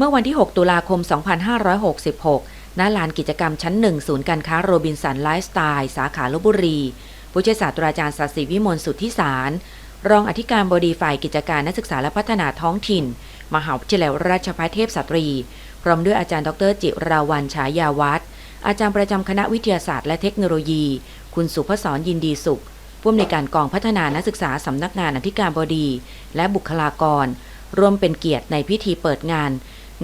เมื่อวันที่ 6 ตุลาคม 2566 ณ ลานกิจกรรมชั้นหนึ่งศูนย์การค้าโรบินสันไลฟ์สไตล์สาขาลบบุรี ผู้ช่วยศาสตราจารย์ศศิวิมลสุทธิสาร รองอธิการบดีฝ่ายกิจการนักศึกษาและพัฒนาท้องถิ่น มหาวิทยาลัยราชภัฏเทพสตรี พร้อมด้วยอาจารย์ดรจิราวันฉายาวัฒน์อาจารย์ประจำคณะวิทยาศาสตร์และเทคโนโลยี คุณสุพศรยินดีสุขผู้อำนวยการกองพัฒนานักศึกษาสำนักงานอธิการบดี และบุคลากร ร่วมเป็นเกียรติในพิธีเปิดงาน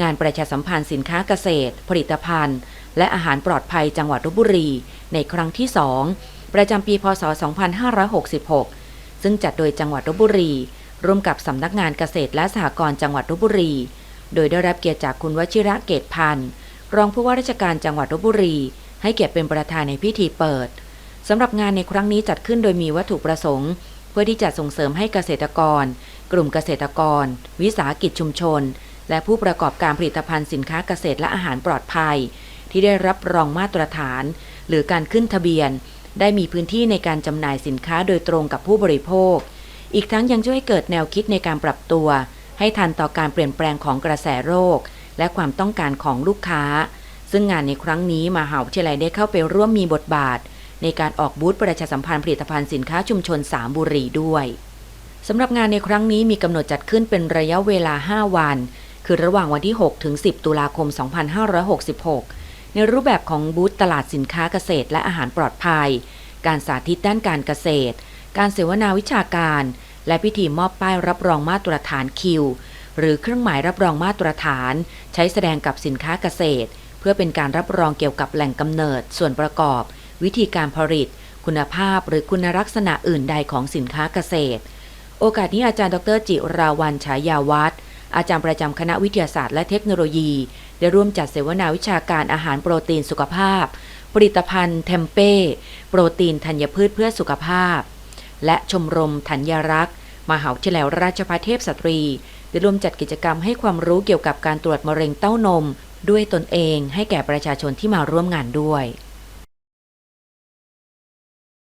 งานประชาสัมพันธ์สินค้าเกษตร ผลิตภัณฑ์ และอาหารปลอดภัยจังหวัดลบบุรี ในครั้งที่ 2 ประจำปี พศ 2566 ซึ่งจัดโดยจังหวัดลบบุรี ร่วมกับสำนักงานเกษตรและสหกรณ์จังหวัดลบบุรี โดยได้รับเกียรติจากคุณวชิระเกตพันธ์รองผู้ว่าราชการจังหวัดลบบุรี ให้เกียรติเป็นประธานในพิธีเปิดสำหรับงานในครั้งนี้จัดขึ้นโดยมีวัตถุประสงค์ เพื่อที่จะส่งเสริมให้เกษตรกร กลุ่มเกษตรกร วิสาหกิจชุมชน และผู้ประกอบการผลิตภัณฑ์สินค้าเกษตรและอาหารปลอดภัย ที่ได้รับรองมาตรฐาน หรือการขึ้นทะเบียน ได้มีพื้นที่ในการจำหน่ายสินค้าโดยตรงกับผู้บริโภค อีกทั้งยังช่วยให้เกิดแนวคิดในการปรับตัว ให้ทันต่อการเปลี่ยนแปลงของกระแสโรค และความต้องการของลูกค้า ซึ่งงานในครั้งนี้มหาวิทยาลัยได้เข้าไปร่วมมีบทบาท ในการออกบูธประชาสัมพันธ์ผลิตภัณฑ์สินค้าชุมชนสามบุรีด้วยสำหรับงานในครั้งนี้มีกำหนดจัดขึ้นเป็นระยะเวลา 5 วัน คือระหว่างวันที่ 6 ถึง 10 ตุลาคม 2566 ในรูปแบบของบูธตลาดสินค้าเกษตรและอาหารปลอดภัย การสาธิตด้านการเกษตร การเสวนาวิชาการ และพิธีมอบป้ายรับรองมาตรฐานคิว หรือเครื่องหมายรับรองมาตรฐาน ใช้แสดงกับสินค้าเกษตร เพื่อเป็นการรับรองเกี่ยวกับแหล่งกำเนิด ส่วนประกอบ วิธีการผลิต คุณภาพหรือคุณลักษณะอื่นใดของสินค้าเกษตร โอกาสนี้อาจารย์ดรจิราวันฉายาวัฒน์ อาจารย์ประจำคณะวิทยาศาสตร์และเทคโนโลยี ได้ร่วมจัดเสวนาวิชาการอาหารโปรตีนสุขภาพ ผลิตภัณฑ์เทมเป้ โปรตีนธัญพืชเพื่อสุขภาพ และชมรมธัญรักษ์มหาวิทยาลัยราชภัฏเทพสตรี ได้ร่วมจัดกิจกรรมให้ความรู้เกี่ยวกับการตรวจมะเร็งเต้านม ด้วยตนเองให้แก่ประชาชนที่มาร่วมงานด้วย